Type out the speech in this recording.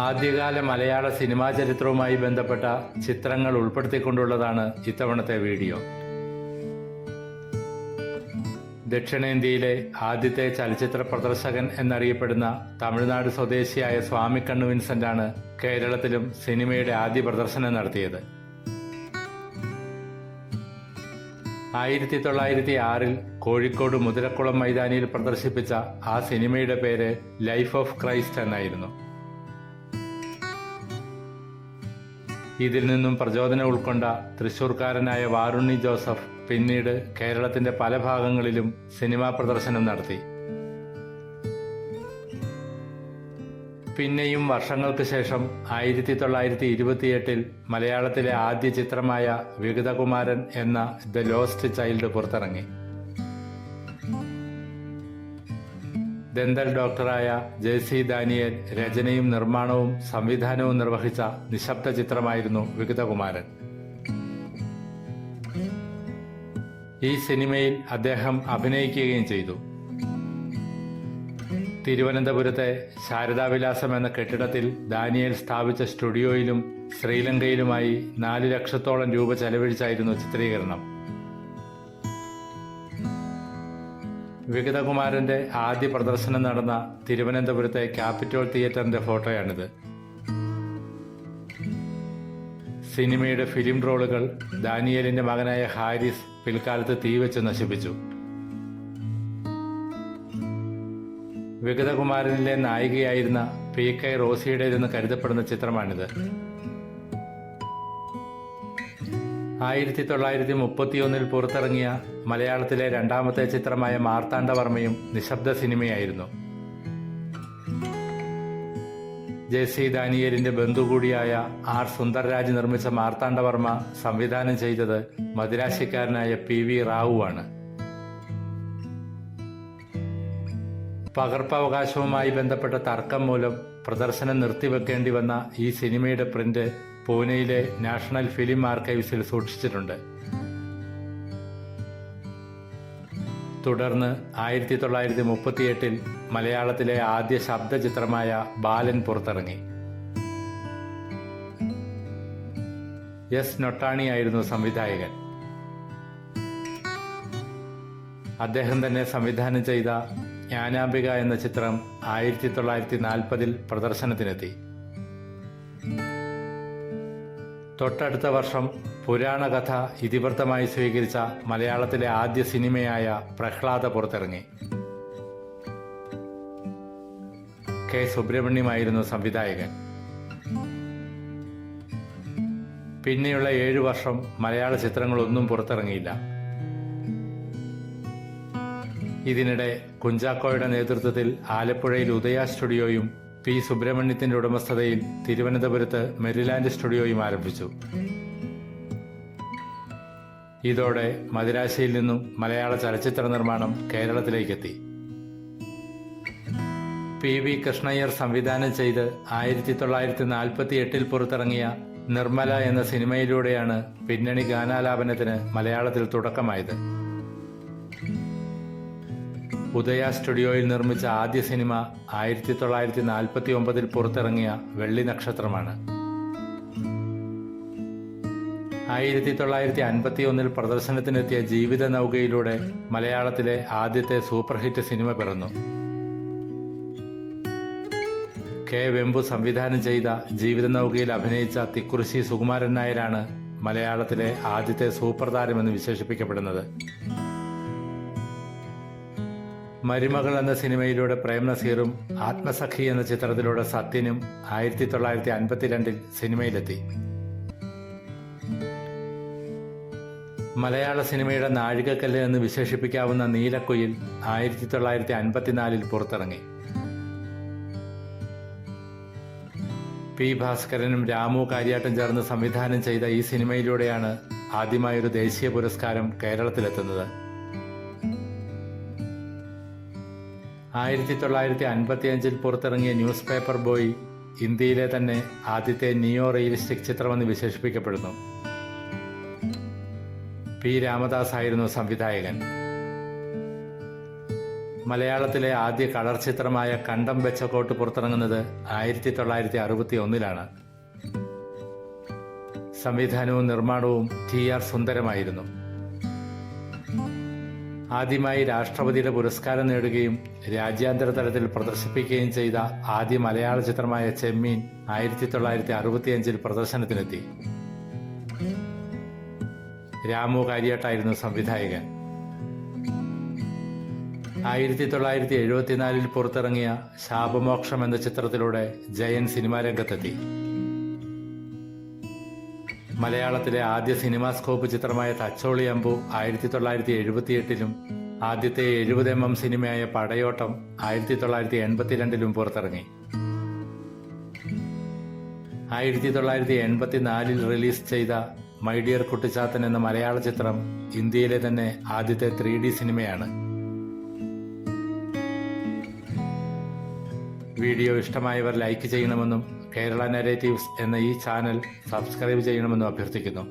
ആദ്യകാല മലയാള സിനിമാ ചരിത്രവുമായി ബന്ധപ്പെട്ട ചിത്രങ്ങൾ ഉൾപ്പെടുത്തിക്കൊണ്ടുള്ളതാണ് ഇത്തവണത്തെ വീഡിയോ. ദക്ഷിണേന്ത്യയിലെ ആദ്യത്തെ ചലച്ചിത്ര പ്രദർശകൻ എന്നറിയപ്പെടുന്ന തമിഴ്നാട് സ്വദേശിയായ സ്വാമി കണ്ണു വിൻസെന്റ് ആണ് കേരളത്തിലും സിനിമയുടെ ആദ്യ പ്രദർശനം നടത്തിയത്. ആയിരത്തി തൊള്ളായിരത്തി ആറിൽ കോഴിക്കോട് മുതിരക്കുളം മൈതാനിയിൽ പ്രദർശിപ്പിച്ച ആ സിനിമയുടെ പേര് ലൈഫ് ഓഫ് ക്രൈസ്റ്റ് എന്നായിരുന്നു. ഇതിൽ നിന്നും പ്രചോദനം ഉൾക്കൊണ്ട തൃശൂർക്കാരനായ വാരുണ്ണി ജോസഫ് പിന്നീട് കേരളത്തിന്റെ പല ഭാഗങ്ങളിലും സിനിമാ പ്രദർശനം നടത്തി. പിന്നെയും വർഷങ്ങൾക്ക് ശേഷം ആയിരത്തി തൊള്ളായിരത്തി ഇരുപത്തിയെട്ടിൽ മലയാളത്തിലെ ആദ്യ ചിത്രമായ വികതകുമാരൻ എന്ന ദ ലോസ്റ്റ് ചൈൽഡ് പുറത്തിറങ്ങി. ദന്തൽ ഡോക്ടറായ ജെ സി ദാനിയേൽ രചനയും നിർമ്മാണവും സംവിധാനവും നിർവഹിച്ച നിശബ്ദ ചിത്രമായിരുന്നു വികതകുമാരൻ ഈ സിനിമയിൽ അദ്ദേഹം അഭിനയിക്കുകയും ചെയ്തു. തിരുവനന്തപുരത്തെ ശാരദാവിലാസം എന്ന കെട്ടിടത്തിൽ ദാനിയേൽ സ്ഥാപിച്ച സ്റ്റുഡിയോയിലും ശ്രീലങ്കയിലുമായി നാല് ലക്ഷത്തോളം രൂപ ചെലവഴിച്ചായിരുന്നു ചിത്രീകരണം. വിഗതകുമാരന്റെ ആദ്യ പ്രദർശനം നടന്ന തിരുവനന്തപുരത്തെ ക്യാപിറ്റോൾ തിയേറ്ററിന്റെ ഫോട്ടോയാണിത്. സിനിമയുടെ ഫിലിം റോളുകൾ ദാനിയേലിന്റെ മകനായ ഹാരിസ് പിൽക്കാലത്ത് തീവച്ച് നശിപ്പിച്ചു. വികതകുമാരനിലെ നായികയായിരുന്ന പി കെ റോസിയുടേതെന്ന് കരുതപ്പെടുന്ന ചിത്രമാണിത്. ആയിരത്തി തൊള്ളായിരത്തി മുപ്പത്തിയൊന്നിൽ പുറത്തിറങ്ങിയ മലയാളത്തിലെ രണ്ടാമത്തെ ചിത്രമായ മാർത്താണ്ഡവർമ്മയും നിശബ്ദ സിനിമയായിരുന്നു. ജെ സി ദാനിയേലിന്റെ ബന്ധു കൂടിയായ ആർ സുന്ദർരാജ് നിർമ്മിച്ച മാർത്താണ്ഡവർമ്മ സംവിധാനം ചെയ്തത് മദിരാശിക്കാരനായ പി വി റാവുവാണ്. പകർപ്പവകാശവുമായി ബന്ധപ്പെട്ട തർക്കം മൂലം പ്രദർശനം നിർത്തിവെക്കേണ്ടി വന്ന ഈ സിനിമയുടെ പ്രിന്റ് പൂനെയിലെ നാഷണൽ ഫിലിം ആർക്കൈവ്സിൽ സൂക്ഷിച്ചിട്ടുണ്ട്. തുടർന്ന് ആയിരത്തി തൊള്ളായിരത്തി മുപ്പത്തിയെട്ടിൽ മലയാളത്തിലെ ആദ്യ ശബ്ദചിത്രമായ ബാലൻ പുറത്തിറങ്ങി. എസ് നൊട്ടാണി ആയിരുന്നു സംവിധായകൻ. അദ്ദേഹം തന്നെ സംവിധാനം ചെയ്ത ജ്ഞാനാംബിക എന്ന ചിത്രം ആയിരത്തി തൊള്ളായിരത്തി നാൽപ്പതിൽ പ്രദർശനത്തിനെത്തി. തൊട്ടടുത്ത വർഷം പുരാണകഥ ഇതിവൃത്തമായി സ്വീകരിച്ച മലയാളത്തിലെ ആദ്യ സിനിമയായ പ്രഹ്ലാദ പുറത്തിറങ്ങി. കെ സുബ്രഹ്മണ്യമായിരുന്നു സംവിധായകൻ. പിന്നെയുള്ള ഏഴു വർഷം മലയാള ചിത്രങ്ങളൊന്നും പുറത്തിറങ്ങിയില്ല. ഇതിനിടെ കുഞ്ചാക്കോയുടെ നേതൃത്വത്തിൽ ആലപ്പുഴയിൽ ഉദയ സ്റ്റുഡിയോയും പി സുബ്രഹ്മണ്യത്തിന്റെ ഉടമസ്ഥതയിൽ തിരുവനന്തപുരത്ത് മെരിലാൻഡ് സ്റ്റുഡിയോയും ആരംഭിച്ചു. ഇതോടെ മദിരാശിയിൽ നിന്നും മലയാള ചലച്ചിത്ര നിർമ്മാണം കേരളത്തിലേക്കെത്തി. പി വി കൃഷ്ണയ്യർ സംവിധാനം ചെയ്ത് ആയിരത്തി തൊള്ളായിരത്തി നാൽപ്പത്തി എട്ടിൽ പുറത്തിറങ്ങിയ നിർമ്മല എന്ന സിനിമയിലൂടെയാണ് പിന്നണി ഗാനാലാപനത്തിന് മലയാളത്തിൽ തുടക്കമായത്. ഉദയ സ്റ്റുഡിയോയിൽ നിർമ്മിച്ച ആദ്യ സിനിമ ആയിരത്തി തൊള്ളായിരത്തി നാൽപ്പത്തി ഒമ്പതിൽ പുറത്തിറങ്ങിയ വെള്ളി നക്ഷത്രമാണ്. ആയിരത്തി തൊള്ളായിരത്തി അൻപത്തി ഒന്നിൽ പ്രദർശനത്തിനെത്തിയ ജീവിത നൗകയിലൂടെ മലയാളത്തിലെ ആദ്യത്തെ സൂപ്പർ ഹിറ്റ് സിനിമ പിറന്നു. കെ വെമ്പു സംവിധാനം ചെയ്ത ജീവിത നൗകയിൽ അഭിനയിച്ച തിക്കുറിശി സുകുമാരൻ നായരാണ് മലയാളത്തിലെ ആദ്യത്തെ സൂപ്പർ താരമെന്ന് വിശേഷിപ്പിക്കപ്പെടുന്നത്. മരുമകൾ എന്ന സിനിമയിലൂടെ പ്രേംനസീറും ആത്മസഖി എന്ന ചിത്രത്തിലൂടെ സത്യനും ആയിരത്തി തൊള്ളായിരത്തി അൻപത്തിരണ്ടിൽ സിനിമയിലെത്തി. മലയാള സിനിമയുടെ നാഴികക്കല്ല് എന്ന് വിശേഷിപ്പിക്കാവുന്ന നീലക്കുയിൽ ആയിരത്തി തൊള്ളായിരത്തി അൻപത്തിനാലിൽ പുറത്തിറങ്ങി. പി ഭാസ്കരനും രാമു കാര്യാട്ടും ചേർന്ന് സംവിധാനം ചെയ്ത ഈ സിനിമയിലൂടെയാണ് ആദ്യമായൊരു ദേശീയ പുരസ്കാരം കേരളത്തിലെത്തുന്നത്. ആയിരത്തി തൊള്ളായിരത്തി അൻപത്തി അഞ്ചിൽ പുറത്തിറങ്ങിയ ന്യൂസ് പേപ്പർ ബോയ് ഇന്ത്യയിലെ തന്നെ ആദ്യത്തെ നിയോ റിയലിസ്റ്റിക് ചിത്രമെന്ന് വിശേഷിപ്പിക്കപ്പെടുന്നു. പി. രാമദാസ് ആയിരുന്നു സംവിധായകൻ. മലയാളത്തിലെ ആദ്യ കളർ ചിത്രമായ കണ്ടം വെച്ച കോട്ട് പുറത്തിറങ്ങുന്നത് ആയിരത്തി തൊള്ളായിരത്തി അറുപത്തി ഒന്നിലാണ് സംവിധാനവും നിർമ്മാണവും ടി. ആർ. സുന്ദരമായിരുന്നു. ആദ്യമായി രാഷ്ട്രപതിയുടെ പുരസ്കാരം നേടുകയും രാജ്യാന്തര തലത്തിൽ പ്രദർശിപ്പിക്കുകയും ചെയ്ത ആദ്യ മലയാള ചിത്രമായ ചെമ്മീൻ ആയിരത്തി തൊള്ളായിരത്തി അറുപത്തിയഞ്ചിൽ പ്രദർശനത്തിനെത്തി. രാമു കാര്യാട്ടായിരുന്നു സംവിധായകൻ. ആയിരത്തി തൊള്ളായിരത്തി എഴുപത്തിനാലിൽ പുറത്തിറങ്ങിയ ശാപമോക്ഷം എന്ന ചിത്രത്തിലൂടെ ജയൻ സിനിമാ രംഗത്തെത്തി. മലയാളത്തിലെ ആദ്യ സിനിമാസ്കോപ്പ് ചിത്രമായ തച്ചോളി അമ്പു ആയിരത്തി തൊള്ളായിരത്തി എഴുപത്തിയെട്ടിലും ആദ്യത്തെ എഴുപത് എം എം സിനിമയായ പടയോട്ടം ആയിരത്തി തൊള്ളായിരത്തി എൺപത്തിരണ്ടിലും പുറത്തിറങ്ങി. ആയിരത്തി തൊള്ളായിരത്തി എൺപത്തിനാലിൽ റിലീസ് ചെയ്ത മൈ ഡിയർ കുട്ടിച്ചാത്തൻ എന്ന മലയാള ചിത്രം ഇന്ത്യയിലെ തന്നെ ആദ്യത്തെ ത്രീ ഡി സിനിമയാണ്. വീഡിയോ ഇഷ്ടമായവർ ലൈക്ക് ചെയ്യണമെന്നും കേരള നെറേറ്റീവ്സ് എന്ന ഈ ചാനൽ സബ്സ്ക്രൈബ് ചെയ്യണമെന്നും അഭ്യർത്ഥിക്കുന്നു.